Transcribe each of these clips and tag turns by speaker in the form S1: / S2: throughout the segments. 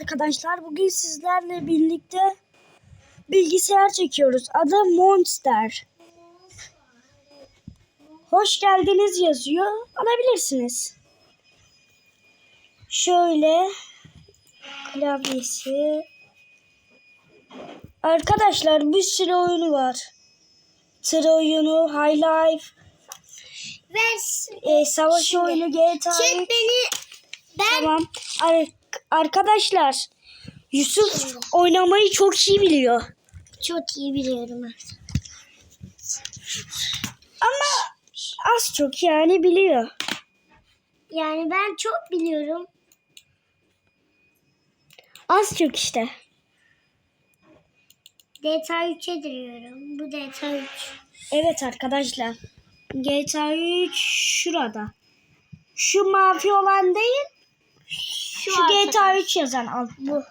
S1: arkadaşlar. Bugün sizlerle birlikte bilgisayar çekiyoruz. Adı Monster. Hoş geldiniz yazıyor. Alabilirsiniz. Şöyle klavyesi. Arkadaşlar bir sürü oyunu var. Tır oyunu, High Life,
S2: Ve
S1: e, savaş
S2: Şimdi,
S1: oyunu, GTA.
S2: çek beni. Ben
S1: Tamam. Ar- arkadaşlar Yusuf oynamayı çok iyi biliyor.
S2: çok iyi biliyorum artık.
S1: Ama az çok yani biliyor.
S2: Yani ben çok biliyorum.
S1: Az çok işte.
S2: GTA 3'e giriyorum. Bu GTA 3.
S1: Evet arkadaşlar. GTA 3 şurada. Şu mavi olan değil. Şu, GTA 3 yazan alt bu.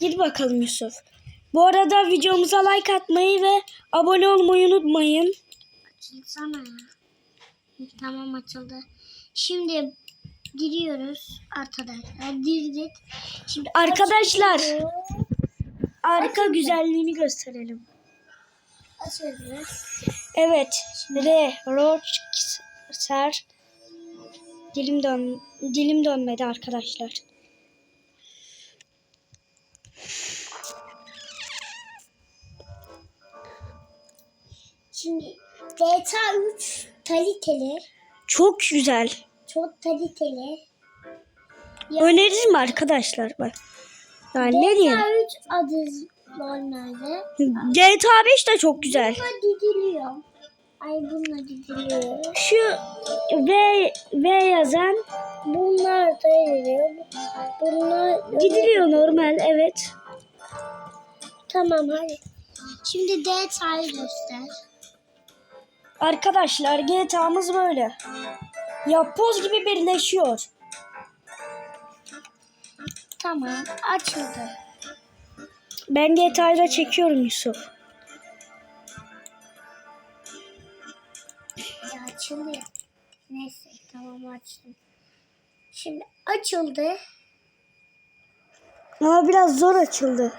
S1: Gir bakalım Yusuf. Bu arada videomuza like atmayı ve abone olmayı unutmayın.
S2: Açılsana ya. Tamam açıldı. Şimdi giriyoruz arkadaşlar. Girdik. Şimdi
S1: Arkadaşlar
S2: açıyoruz.
S1: arka güzelliğini gösterelim.
S2: Açıyoruz.
S1: Evet. R. Rochser. Dilim dön dilim dönmedi arkadaşlar.
S2: Şimdi GTA 3 kaliteli.
S1: Çok güzel.
S2: Çok kaliteli.
S1: Öneririm arkadaşlar bak. Yani ne diyeyim?
S2: GTA 3 adı normalde.
S1: GTA 5 de çok güzel.
S2: Bununla didiliyor. Ay bununla didiliyor.
S1: Şu V V yazan
S2: Bunlar da didiliyor. Bunlar
S1: gidiliyor normal evet.
S2: Tamam hadi. Şimdi detayı göster.
S1: Arkadaşlar GTA'mız böyle. Yapboz gibi birleşiyor.
S2: Tamam açıldı.
S1: Ben GTA'yla çekiyorum Yusuf.
S2: Tamam açtım. Şimdi açıldı.
S1: Ama biraz zor açıldı.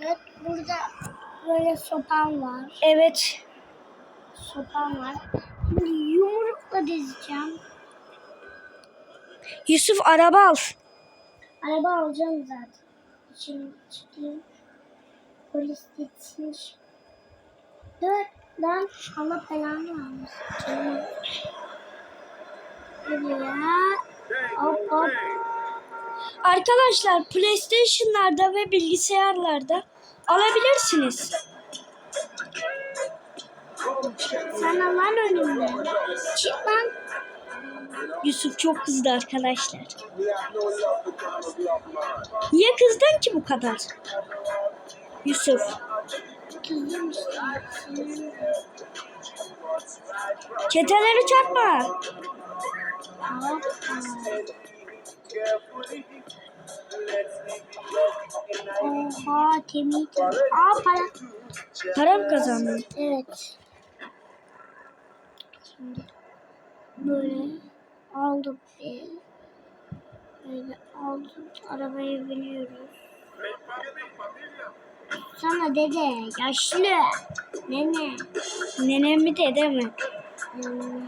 S2: Evet burada böyle sopan var.
S1: Evet.
S2: Sopan var. Şimdi yumrukla dizeceğim.
S1: Yusuf araba al.
S2: Araba alacağım zaten. Şimdi çıkayım. Polis gitsin. Dur lan Allah belanı vermesin. Hop hop.
S1: Arkadaşlar PlayStation'larda ve bilgisayarlarda alabilirsiniz.
S2: Sana lan önümden. Çık lan.
S1: Yusuf çok kızdı arkadaşlar. Niye kızdın ki bu kadar? Yusuf.
S2: İşte.
S1: Çeteleri çarpma.
S2: Oha temiz. Aa para.
S1: Param kazandın.
S2: Evet. Şimdi böyle aldık bir böyle aldık arabaya biniyoruz. Sana dede yaşlı nene.
S1: Nenem mi dede mi?
S2: Hmm,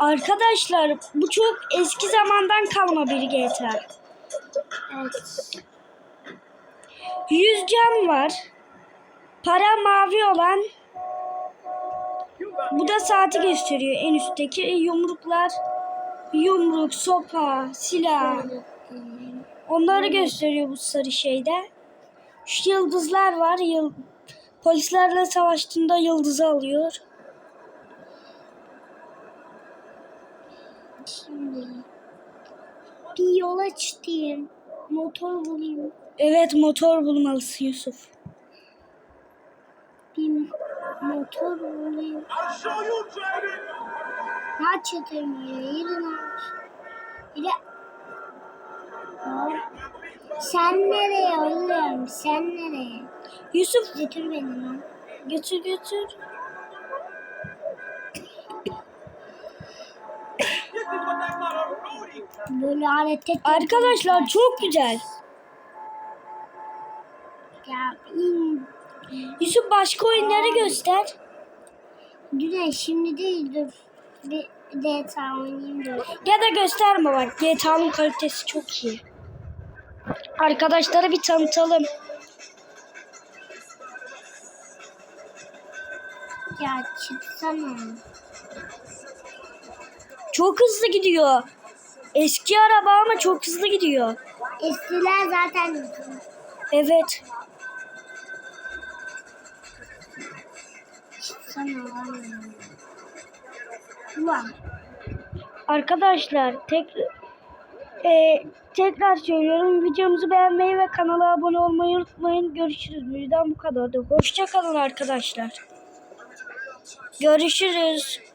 S1: Arkadaşlar bu çok eski zamandan kalma bir GTA.
S2: Evet.
S1: 100 can var. Para mavi olan. Bu da saati gösteriyor en üstteki yumruklar. Yumruk, sopa, silah. Onları gösteriyor bu sarı şeyde. Şu yıldızlar var. Yıl Polislerle savaştığında yıldızı alıyor.
S2: Şimdi bir yola çıkayım. Motor bulayım.
S1: Evet motor bulmalısın Yusuf.
S2: Bir motor bulayım. Ne çatırmıyor? Yerin aç. Bir de... Sen nereye oğlum? Sen nereye?
S1: Yusuf
S2: Götür beni lan.
S1: götür götür.
S2: Böyle
S1: Arkadaşlar çok güzel.
S2: Ya in.
S1: Yusuf başka oyunları göster.
S2: Güneş şimdi değil dur. Bir GTA oynayayım dur.
S1: Ya da gösterme bak. GTA'nın kalitesi çok iyi. Arkadaşlara bir tanıtalım.
S2: Ya çıksana.
S1: Çok hızlı gidiyor. Eski araba ama çok hızlı gidiyor.
S2: Eskiler zaten
S1: Evet.
S2: Ulan.
S1: Arkadaşlar tek e, tekrar söylüyorum videomuzu beğenmeyi ve kanala abone olmayı unutmayın. Görüşürüz. Birden bu kadardı. Hoşça kalın arkadaşlar. Görüşürüz.